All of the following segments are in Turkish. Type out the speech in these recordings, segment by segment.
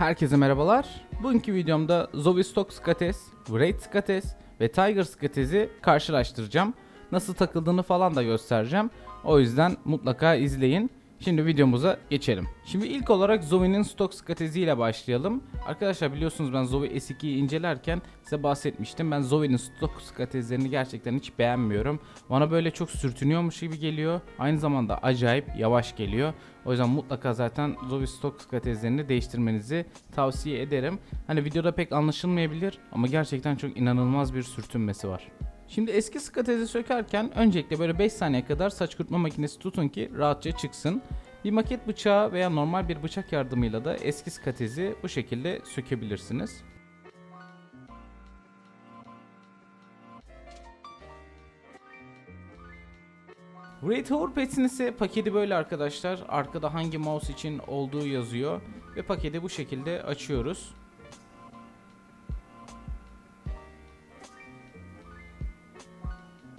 Herkese merhabalar. Bugünkü videomda Zoe Stock Skates, Wraith Skates ve Tiger Skates'i karşılaştıracağım. Nasıl takıldığını falan da göstereceğim. O yüzden mutlaka izleyin. Şimdi videomuza geçelim. Şimdi ilk olarak Zoe'nin stok skatezi ile başlayalım. Arkadaşlar biliyorsunuz ben Zoe S2'yi incelerken size bahsetmiştim. Ben Zoe'nin stok skatezlerini gerçekten hiç beğenmiyorum. Bana böyle çok sürtünüyormuş gibi geliyor. Aynı zamanda acayip yavaş geliyor. O yüzden mutlaka zaten Zoe stok skatezlerini değiştirmenizi tavsiye ederim. Hani videoda pek anlaşılmayabilir ama gerçekten çok inanılmaz bir sürtünmesi var. Şimdi eski skatezi sökerken öncelikle böyle 5 saniye kadar saç kurutma makinesi tutun ki rahatça çıksın. Bir maket bıçağı veya normal bir bıçak yardımıyla da eski skatezi bu şekilde sökebilirsiniz. Great Overpass'in ise paketi böyle arkadaşlar. Arkada hangi mouse için olduğu yazıyor. Ve paketi bu şekilde açıyoruz.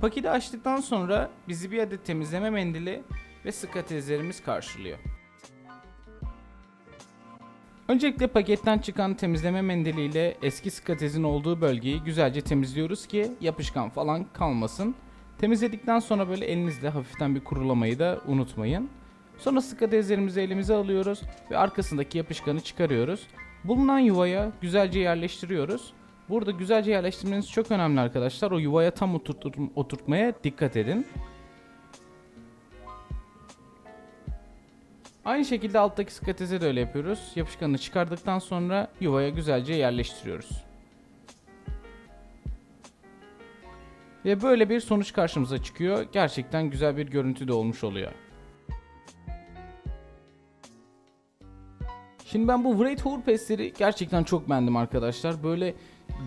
Paketi açtıktan sonra bizi bir adet temizleme mendili ve skatezlerimiz karşılıyor. Öncelikle paketten çıkan temizleme mendiliyle eski skatezin olduğu bölgeyi güzelce temizliyoruz ki yapışkan falan kalmasın. Temizledikten sonra böyle elinizle hafiften bir kurulamayı da unutmayın. Sonra skatezlerimizi elimize alıyoruz ve arkasındaki yapışkanı çıkarıyoruz. Bulunan yuvaya güzelce yerleştiriyoruz. Burada güzelce yerleştirmeniz çok önemli arkadaşlar. O yuvaya tam oturtur- oturtmaya dikkat edin. Aynı şekilde alttaki skateze de öyle yapıyoruz. Yapışkanını çıkardıktan sonra yuvaya güzelce yerleştiriyoruz. Ve böyle bir sonuç karşımıza çıkıyor. Gerçekten güzel bir görüntü de olmuş oluyor. Şimdi ben bu Wraith Overpass'leri gerçekten çok beğendim arkadaşlar. Böyle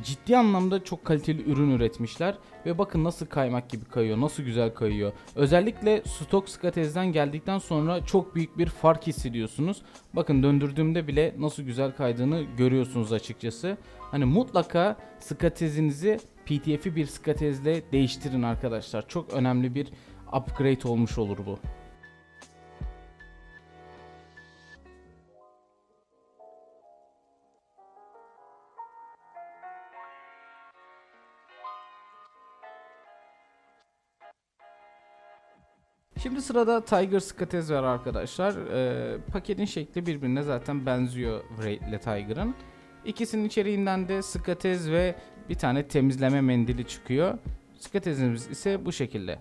ciddi anlamda çok kaliteli ürün üretmişler. Ve bakın nasıl kaymak gibi kayıyor, nasıl güzel kayıyor. Özellikle stok skatezden geldikten sonra çok büyük bir fark hissediyorsunuz. Bakın döndürdüğümde bile nasıl güzel kaydığını görüyorsunuz açıkçası. Hani mutlaka skatezinizi PTF'i bir skatezle değiştirin arkadaşlar. Çok önemli bir upgrade olmuş olur bu. Şimdi sırada Tiger Skatez var arkadaşlar. Ee, paketin şekli birbirine zaten benziyor Wraith ile Tiger'ın. İkisinin içeriğinden de Skatez ve bir tane temizleme mendili çıkıyor. Skatezimiz ise bu şekilde.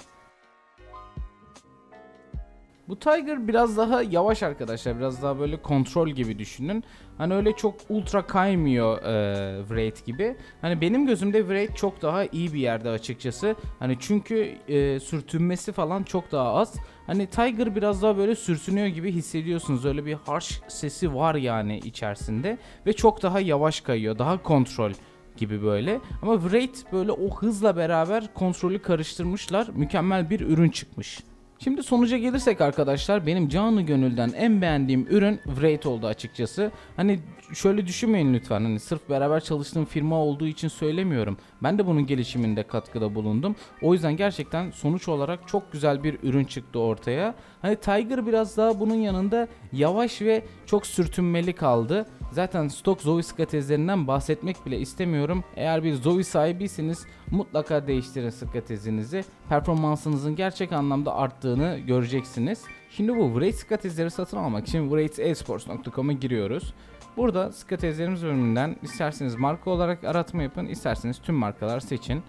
Bu Tiger biraz daha yavaş arkadaşlar. Biraz daha böyle kontrol gibi düşünün. Hani öyle çok ultra kaymıyor e, Wraith gibi. Hani benim gözümde Wraith çok daha iyi bir yerde açıkçası. Hani çünkü e, sürtünmesi falan çok daha az. Hani Tiger biraz daha böyle sürtünüyor gibi hissediyorsunuz. Öyle bir harsh sesi var yani içerisinde. Ve çok daha yavaş kayıyor. Daha kontrol gibi böyle. Ama Wraith böyle o hızla beraber kontrolü karıştırmışlar. Mükemmel bir ürün çıkmış. Şimdi sonuca gelirsek arkadaşlar benim canı gönülden en beğendiğim ürün Wraith oldu açıkçası. Hani şöyle düşünmeyin lütfen hani sırf beraber çalıştığım firma olduğu için söylemiyorum. Ben de bunun gelişiminde katkıda bulundum. O yüzden gerçekten sonuç olarak çok güzel bir ürün çıktı ortaya. Hani Tiger biraz daha bunun yanında yavaş ve çok sürtünmeli kaldı. Zaten stok Zoe skatezlerinden bahsetmek bile istemiyorum. Eğer bir Zoe sahibiyseniz mutlaka değiştirin skatezinizi. Performansınızın gerçek anlamda arttığını göreceksiniz. Şimdi bu Wraith skatezleri satın almak için wraithasports.com'a giriyoruz. Burada skatezlerimiz bölümünden isterseniz marka olarak aratma yapın, isterseniz tüm markalar seçin.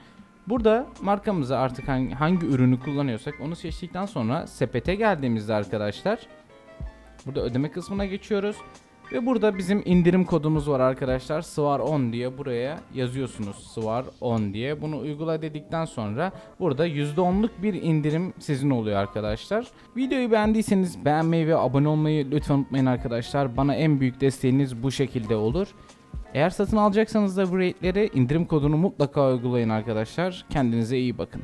Burada markamızı artık hangi, hangi ürünü kullanıyorsak onu seçtikten sonra sepete geldiğimizde arkadaşlar Burada ödeme kısmına geçiyoruz. Ve burada bizim indirim kodumuz var arkadaşlar. SWAR 10 diye buraya yazıyorsunuz. SWAR 10 diye. Bunu uygula dedikten sonra burada %10'luk bir indirim sizin oluyor arkadaşlar. Videoyu beğendiyseniz beğenmeyi ve abone olmayı lütfen unutmayın arkadaşlar. Bana en büyük desteğiniz bu şekilde olur. Eğer satın alacaksanız da bu rate'leri indirim kodunu mutlaka uygulayın arkadaşlar. Kendinize iyi bakın.